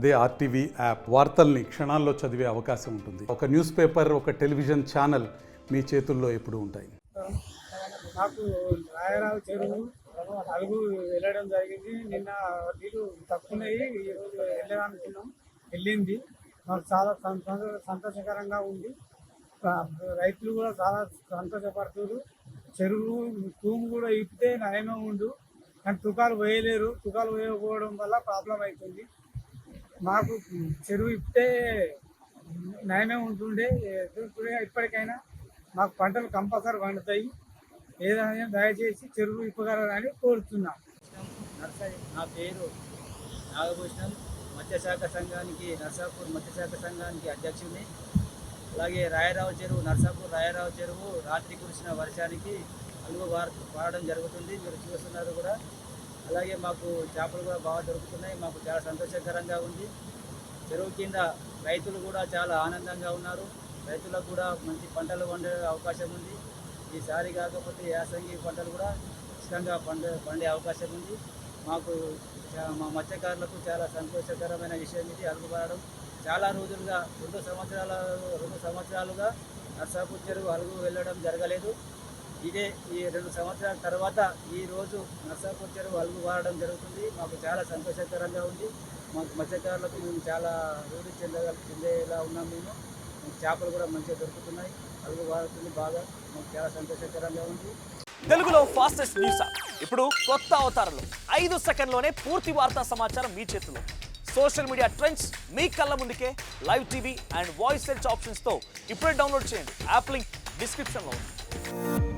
అదే RTV app వార్తల్ని క్షణాల్లో చదివే అవకాశం ఉంటుంది. ఒక న్యూస్ పేపర్ ఒక టెలివిజన్ ఛానల్ మీ చేతుల్లో ఎప్పుడు ఉంటాయి. నాకు రాయరావు చెరువు అడుగు వెళ్ళడం జరిగింది. నిన్న నీళ్ళు తక్కువయి ఈరోజు వెళ్ళాలనుకున్నాం వెళ్ళింది. మాకు చాలా సంతోషకరంగా ఉంది. రైతులు కూడా చాలా సంతోషపడుతున్నారు. చెరువు తూము కూడా ఇప్పితే నయమే ఉండు. కానీ తుకాలు వేయలేరు తుకాలు వేయకపోవడం వల్ల ప్రాబ్లం అవుతుంది. మాకు చెరువు ఇప్పితే నయమే ఉంటుండే. ఇప్పటికైనా మాకు పంటలు కంపల్సరీ పండుతాయి. ఏదైనా దయచేసి చెరువు ఇప్పగలరని కోరుతున్నాం. నర్సరీ నా పేరు నాగభూషణం. మత్స్యశాఖ సంఘానికి నర్సాపూర్ మత్స్యశాఖ సంఘానికి అధ్యక్షుడిని. అలాగే రాయరావు చెరువు నర్సాపూర్ రాయరావు చెరువు రాత్రి కురిసిన వర్షానికి అలుగు వార వాడడం జరుగుతుంది. మీరు చూస్తున్నారు కూడా. అలాగే మాకు చేపలు కూడా బాగా దొరుకుతున్నాయి. మాకు చాలా సంతోషకరంగా ఉంది. చెరువు కింద రైతులు కూడా చాలా ఆనందంగా ఉన్నారు. రైతులకు కూడా మంచి పంటలు పండే అవకాశం ఉంది. ఈసారి కాకపోతే యాసంగి పంటలు కూడా ఇష్టంగా పండే పండే అవకాశం ఉంది. మాకు చా- మా మత్స్యకారులకు చాలా సంతోషకరమైన విషయం ఇది. అలుగుపడడం చాలా రోజులుగా రెండు సంవత్సరాల రెండు సంవత్సరాలుగా నర్సాపూర్ చెరువు అలుగు వెళ్ళడం జరగలేదు. ఇదే ఈ రెండు సంవత్సరాల తర్వాత ఈరోజు నర్సాపూర్ చెరువు అలుగు వాడడం జరుగుతుంది. మాకు చాలా సంతోషకరంగా ఉంది. మాకు మత్స్యకారులకు మేము చాలా అభివృద్ధి చెందగల చెందేలా ఉన్నాం మేము. చేపలు కూడా మంచిగా దొరుకుతున్నాయి. అలుగు వాడుతుంది బాగా. మాకు చాలా సంతోషకరంగా ఉంది. తెలుగులో ఫాస్టెస్ట్ న్యూస్ ఇప్పుడు కొత్త అవతారంలో ఐదు సెకండ్లోనే పూర్తి వార్తా సమాచారం మీ చేతిలో. సోషల్ మీడియా ట్రెండ్స్ మీ కళ్ళ ముందుకే live TV and voice search ఆప్షన్స్తో ఇప్పుడే డౌన్లోడ్ చేయండి. యాప్ లింక్ డిస్క్రిప్షన్లో ఉంది.